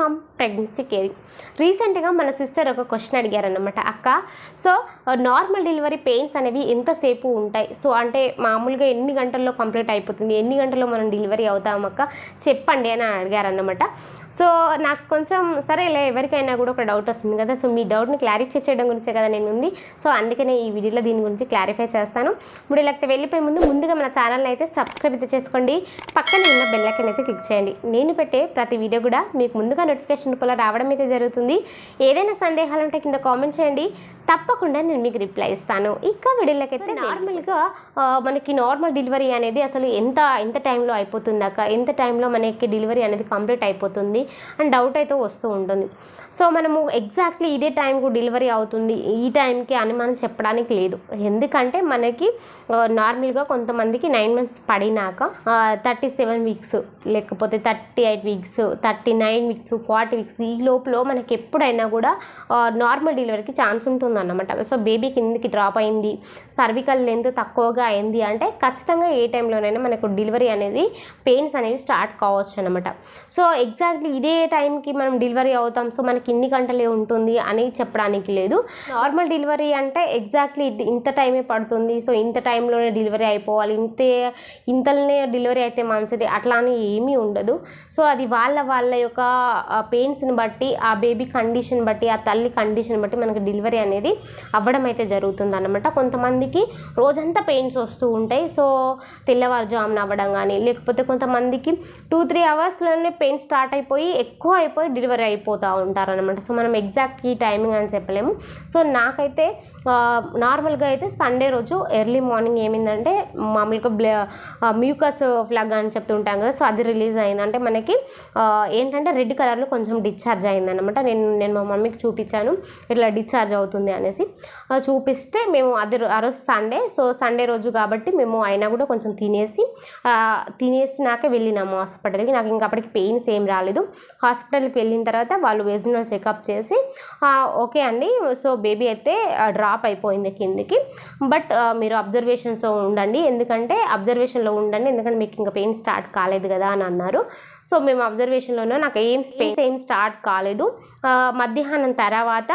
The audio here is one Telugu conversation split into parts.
మమ్ ప్రెగ్నెన్సీ కేరింగ్ రీసెంట్గా మన సిస్టర్ ఒక క్వశ్చన్ అడిగారనమాట అక్క సో నార్మల్ డెలివరీ పెయిన్స్ అనేవి ఎంతసేపు ఉంటాయి? సో అంటే మామూలుగా ఎన్ని గంటల్లో కంప్లీట్ అయిపోతుంది? ఎన్ని గంటల్లో మనం డెలివరీ అవుతామక్క చెప్పండి అని అడిగారనమాట సో నాకు కొంచెం సరేలే ఎవరికైనా కూడా ఒక డౌట్ వస్తుంది కదా. సో మీ డౌట్ని క్లారిఫై చేయడం గురించే కదా నేను ఉంది. సో అందుకనే ఈ వీడియోలో దీని గురించి క్లారిఫై చేస్తాను. ఇప్పుడు ఇలా వెళ్ళిపోయే ముందు ముందుగా మన ఛానల్ని అయితే సబ్స్క్రైబ్ అయితే చేసుకోండి. పక్కన ఉన్న బెల్లైకన్ అయితే క్లిక్ చేయండి. నేను పెట్టే ప్రతి వీడియో కూడా మీకు ముందుగా నోటిఫికేషన్ రూపంలో రావడం అయితే జరుగుతుంది. ఏదైనా సందేహాలు ఉంటే కింద కామెంట్ చేయండి. తప్పకుండా నేను మీకు రిప్లై ఇస్తాను. ఇక వీడియోలకైతే నార్మల్గా ఆ, మనకి నార్మల్ డెలివరీ అనేది అసలు ఎంత ఎంత టైంలో అయిపోతుందాక ఎంత టైంలో మనకి డెలివరీ అనేది కంప్లీట్ అయిపోతుంది? అండ్ డౌట్ అయితే వస్తూ ఉంటుంది. సో మనము ఎగ్జాక్ట్లీ ఇదే టైంకు డెలివరీ అవుతుంది. ఈ టైంకి అని మనం చెప్పడానికి లేదు. ఎందుకంటే మనకి నార్మల్గా కొంతమందికి నైన్ మంత్స్ పడినాక థర్టీ సెవెన్ వీక్స్ లేకపోతే thirty eight weeks thirty nine weeks forty weeks ఈ లోపల మనకి ఎప్పుడైనా కూడా నార్మల్ డెలివరీకి ఛాన్స్ ఉంటుందన్నమాట. సో బేబీ కిందికి డ్రాప్ అయింది సర్వికల్ లెంత్ తక్కువగా అయింది అంటే ఖచ్చితంగా ఏ టైంలోనైనా మనకు డెలివరీ అనేది పెయిన్స్ అనేది స్టార్ట్ కావచ్చు అనమాట సో ఎగ్జాక్ట్లీ ఇదే టైంకి మనం డెలివరీ అవుతాం. సో మనకి ఇన్ని గంటలే ఉంటుంది అని చెప్పడానికి లేదు. నార్మల్ డెలివరీ అంటే ఎగ్జాక్ట్లీ ఇది ఇంత టైమే పడుతుంది. సో ఇంత టైంలోనే డెలివరీ అయిపోవాలి. ఇంతే ఇంతలోనే డెలివరీ అయితే మంచిది. అట్లా అని ఏమీ ఉండదు. సో అది వాళ్ళ వాళ్ళ యొక్క పెయిన్స్ని బట్టి ఆ బేబీ కండిషన్ బట్టి ఆ తల్లి కండిషన్ బట్టి మనకి డెలివరీ అనేది అవ్వడం అయితే జరుగుతుంది అనమాట కొంతమందికి రోజంతా పెయిన్స్ వస్తూ ఉంటాయి. సో తెల్లవారుజామున అవ్వడం కానీ లేకపోతే కొంతమందికి టూ త్రీ అవర్స్లోనే పెయిన్ స్టార్ట్ అయిపోయి ఎక్కువ అయిపోయి డెలివరీ అయిపోతూ ఉంటారు అనమాట సో మనం ఎగ్జాక్ట్ ఈ టైమింగ్ అని చెప్పలేము. సో నాకైతే నార్మల్గా అయితే సండే రోజు ఎర్లీ మార్నింగ్ ఏమైందంటే మామూలుగా బ్ల మ్యూకస్ ఫ్లగ్ అని చెప్తుంటాం కదా సో అది రిలీజ్ అయింది. అంటే మనకి ఏంటంటే రెడ్ కలర్లో కొంచెం డిశ్చార్జ్ అయింది అనమాట నేను నేను మా మమ్మీకి చూపించాను ఇట్లా డిశ్చార్జ్ అవుతుంది అనేసి. చూపిస్తే మేము అది ఆ రోజు సండే సో సండే రోజు కాబట్టి మేము అయినా కూడా కొంచెం తినేసి తినేసినాకే తినేసినాక వెళ్ళినాము హాస్పిటల్కి నాకు ఇంకా అప్పటికి పెయిన్స్ ఏం రాలేదు. హాస్పిటల్కి వెళ్ళిన తర్వాత వాళ్ళు వెజినల్ చెకప్ చేసి ఓకే అండి. సో బేబీ అయితే డ్రాప్ అయిపోయింది కిందికి. బట్ మీరు అబ్జర్వేషన్స్ ఉండండి. ఎందుకంటే అబ్జర్వేషన్లో ఉండండి. ఎందుకంటే మీకు ఇంకా పెయిన్ స్టార్ట్ కాలేదు కదా అని అన్నారు. సో మేము అబ్జర్వేషన్లో ఉన్నాం. నాకు ఏం పెయిన్స్ ఏం స్టార్ట్ కాలేదు. మధ్యాహ్నం తర్వాత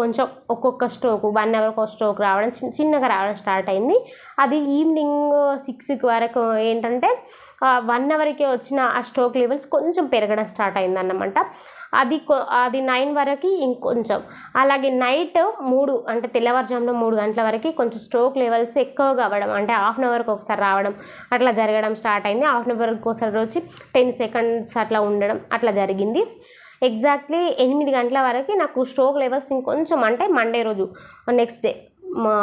కొంచెం ఒక్కొక్క స్ట్రోక్ వన్ అవర్కి ఒక స్ట్రోక్ రావడం చిన్న చిన్నగా రావడం స్టార్ట్ అయింది. అది ఈవినింగ్ సిక్స్కి వరకు ఏంటంటే వన్ అవర్కి వచ్చిన ఆ స్ట్రోక్ లెవెల్స్ కొంచెం పెరగడం స్టార్ట్ అయిందన్నమాట. అది కొ- అది నైన్ వరకు ఇంకొంచెం. అలాగే నైట్ మూడు అంటే తెల్లవారుజామున మూడు గంటల వరకు కొంచెం స్ట్రోక్ లెవెల్స్ ఎక్కువగా అవ్వడం అంటే హాఫ్ అన్ అవర్కి ఒకసారి రావడం అట్లా జరగడం స్టార్ట్ అయింది. హాఫ్ అన్ అవర్కి ఒకసారి వచ్చి టెన్ సెకండ్స్ అట్లా ఉండడం అట్లా జరిగింది. ఎగ్జాక్ట్లీ ఎనిమిది గంటల వరకు నాకు స్ట్రోక్ లెవెల్స్ ఇంకొంచెం అంటే మండే రోజు నెక్స్ట్ డే. మా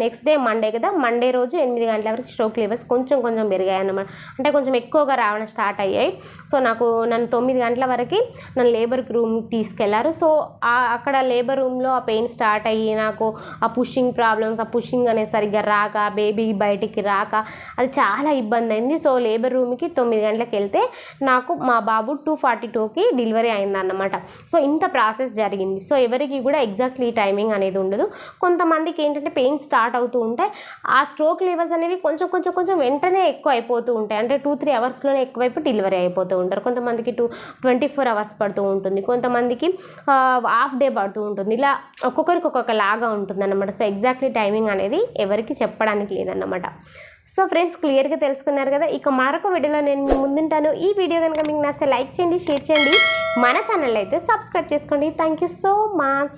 నెక్స్ట్ డే మండే కదా. మండే రోజు ఎనిమిది గంటల వరకు స్ట్రోక్ లెవెల్స్ కొంచెం కొంచెం పెరిగాయి అన్నమాట అంటే కొంచెం ఎక్కువగా రావడం స్టార్ట్ అయ్యాయి. సో నాకు నన్ను తొమ్మిది గంటల వరకు నన్ను లేబర్ రూమ్ తీసుకెళ్ళారు. సో అక్కడ లేబర్ రూమ్లో ఆ పెయిన్ స్టార్ట్ అయ్యి నాకు ఆ పుషింగ్ ప్రాబ్లమ్స్ ఆ పుషింగ్ అనేది సరిగ్గా రాక బేబీ బయటికి రాక అది చాలా ఇబ్బంది అయింది. సో లేబర్ రూమ్కి తొమ్మిది గంటలకు వెళ్తే నాకు మా బాబు టూ ఫార్టీ టూకి డెలివరీ అయిందన్నమాట. సో ఇంత ప్రాసెస్ జరిగింది. సో ఎవరికి కూడా ఎగ్జాక్ట్లీ టైమింగ్ అనేది ఉండదు. కొంతమందికి ఏంటంటే పెయిన్ స్టార్ట్ అవుతూ ఉంటాయి. ఆ స్ట్రోక్ లెవెల్స్ అనేవి కొంచెం కొంచెం కొంచెం వెంటనే ఎక్కువ అయిపోతూ ఉంటాయి. అంటే టూ త్రీ అవర్స్లోనే ఎక్కువైపు డెలివరీ అయిపోతూ ఉంటారు. కొంతమందికి టూ ట్వంటీ ఫోర్ అవర్స్ పడుతూ ఉంటుంది. కొంతమందికి హాఫ్ డే పడుతూ ఉంటుంది. ఇలా ఒక్కొక్కరికి ఒక్కొక్క లాగా ఉంటుంది అన్నమాట సో ఎగ్జాక్ట్లీ టైమింగ్ అనేది ఎవరికి చెప్పడానికి లేదన్నమాట. సో ఫ్రెండ్స్ క్లియర్గా తెలుసుకున్నారు కదా? ఇక మరొక వీడియోలో నేను మీ ముందుంటాను. ఈ వీడియో కనుక మీకు నచ్చితే లైక్ చేయండి షేర్ చేయండి. మన ఛానల్ అయితే సబ్స్క్రైబ్ చేసుకోండి. Thank you so much.